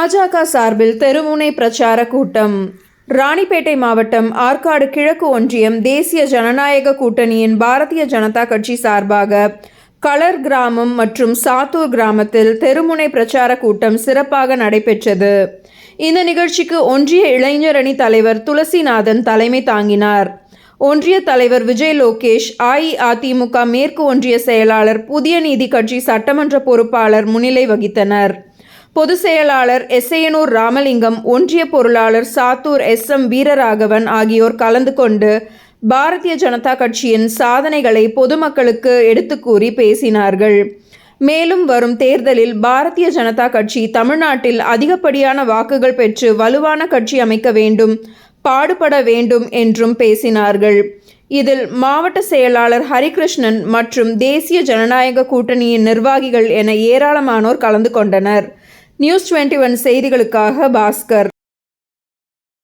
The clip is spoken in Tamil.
பாஜக சார்பில் தெருமுனை பிரச்சார கூட்டம். ராணிப்பேட்டை மாவட்டம் ஆற்காடு கிழக்கு ஒன்றியம் தேசிய ஜனநாயக கூட்டணியின் பாரதிய ஜனதா கட்சி சார்பாக கலர் கிராமம் மற்றும் சாத்தூர் கிராமத்தில் தெருமுனை பிரச்சார கூட்டம் சிறப்பாக நடைபெற்றது. இந்த நிகழ்ச்சிக்கு ஒன்றிய இளைஞரணி தலைவர் துளசிநாதன் தலைமை தாங்கினார். ஒன்றிய தலைவர் விஜய் லோகேஷ் அஇஅதிமுக மேற்கு ஒன்றிய செயலாளர் புதிய நீதி கட்சி சட்டமன்ற பொறுப்பாளர் முன்னிலை வகித்தனர். பொதுச் செயலாளர் எஸ்ஐயனூர் ராமலிங்கம் ஒன்றிய பொருளாளர் சாத்தூர் எஸ் எம் வீரராகவன் ஆகியோர் கலந்து கொண்டு பாரதிய ஜனதா கட்சியின் சாதனைகளை பொதுமக்களுக்கு எடுத்துக்கூறி பேசினார்கள். மேலும் வரும் தேர்தலில் பாரதிய ஜனதா கட்சி தமிழ்நாட்டில் அதிகப்படியான வாக்குகள் பெற்று வலுவான கட்சி அமைக்க வேண்டும் பாடுபட வேண்டும் என்றும் பேசினார்கள். இதில் மாவட்ட செயலாளர் ஹரிகிருஷ்ணன் மற்றும் தேசிய ஜனநாயக கூட்டணியின் நிர்வாகிகள் என ஏராளமானோர் கலந்து கொண்டனர். நியூஸ் டுவெண்ட்டி ஒன் செய்திகளுக்காக பாஸ்கர்.